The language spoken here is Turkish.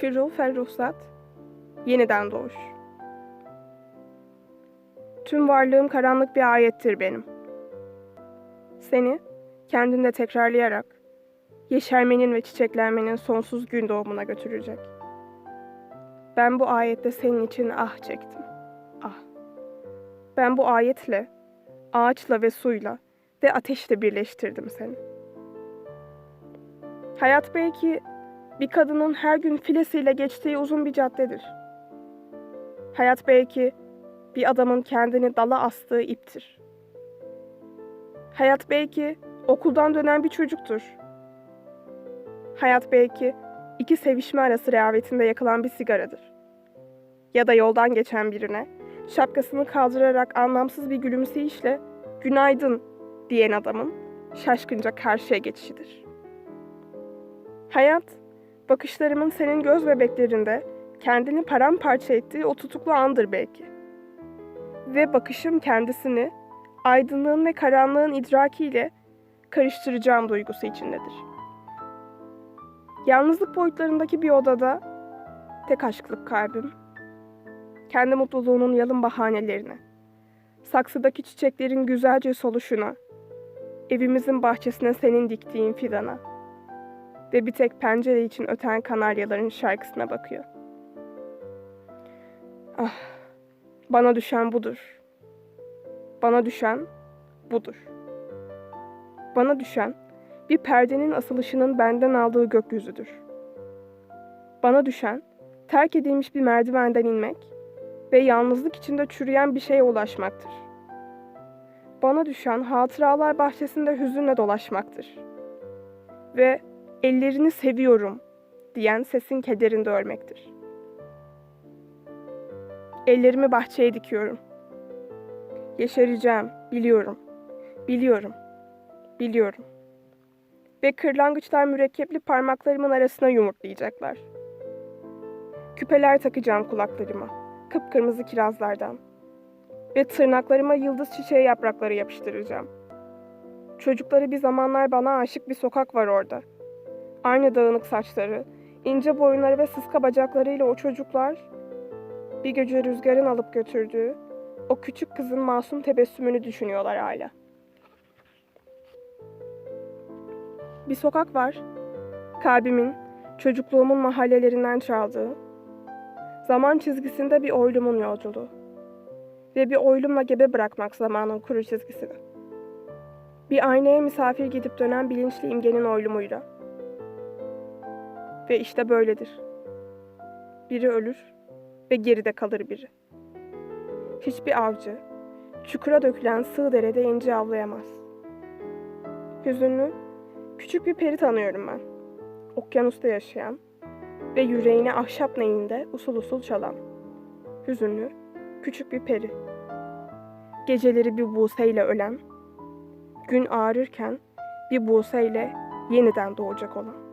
Firru Ferruhsat, yeniden doğuş. Tüm varlığım karanlık bir ayettir benim. Seni kendinde tekrarlayarak yeşermenin ve çiçeklenmenin sonsuz gün doğumuna götürecek. Ben bu ayette senin için ah çektim. Ah. Ben bu ayetle, ağaçla ve suyla ve ateşle birleştirdim seni. Hayat belki bir kadının her gün filesiyle geçtiği uzun bir caddedir. Hayat belki bir adamın kendini dala astığı iptir. Hayat belki okuldan dönen bir çocuktur. Hayat belki iki sevişme arası rehavetinde yakılan bir sigaradır. Ya da yoldan geçen birine şapkasını kaldırarak anlamsız bir gülümseyişle günaydın diyen adamın şaşkınca karşıya geçişidir. Hayat, bakışlarımın senin göz bebeklerinde kendini paramparça ettiği o tutuklu andır belki. Ve bakışım kendisini aydınlığın ve karanlığın idrakiyle karıştıracağım duygusu içindedir. Yalnızlık boyutlarındaki bir odada tek aşklık kalbim. Kendi mutluluğunun yalın bahanelerine, saksıdaki çiçeklerin güzelce soluşuna, evimizin bahçesine senin diktiğin fidana ve bir tek pencere için öten kanaryaların şarkısına bakıyor. Ah, bana düşen budur. Bana düşen budur. Bana düşen bir perdenin asılışının benden aldığı gökyüzüdür. Bana düşen terk edilmiş bir merdivenden inmek ve yalnızlık içinde çürüyen bir şeye ulaşmaktır. Bana düşen hatıralar bahçesinde hüzünle dolaşmaktır. Ve ellerini seviyorum diyen sesin kederinde ölmektir. Ellerimi bahçeye dikiyorum. Yeşereceğim, biliyorum. Biliyorum. Biliyorum. Ve kırlangıçlar mürekkepli parmaklarımın arasına yumurtlayacaklar. Küpeler takacağım kulaklarıma, kıpkırmızı kirazlardan. Ve tırnaklarıma yıldız çiçeği yaprakları yapıştıracağım. Çocukları bir zamanlar bana aşık bir sokak var orada. Aynı dağınık saçları, ince boyunları ve sıska bacaklarıyla o çocuklar bir gece rüzgarın alıp götürdüğü o küçük kızın masum tebessümünü düşünüyorlar hala. Bir sokak var. Kalbimin, çocukluğumun mahallelerinden çaldığı. Zaman çizgisinde bir oylumun yolculuğu. Ve bir oylumla gebe bırakmak zamanın kuru çizgisini. Bir aynaya misafir gidip dönen bilinçli imgenin oylumuyla. Ve işte böyledir. Biri ölür ve geride kalır biri. Hiçbir avcı, çukura dökülen sığ derede inci avlayamaz. Hüzünlü, küçük bir peri tanıyorum ben. Okyanusta yaşayan ve yüreğine ahşap neyinde usul usul çalan. Hüzünlü, küçük bir peri. Geceleri bir buseyle ölen, gün ağrırken bir buseyle yeniden doğacak olan.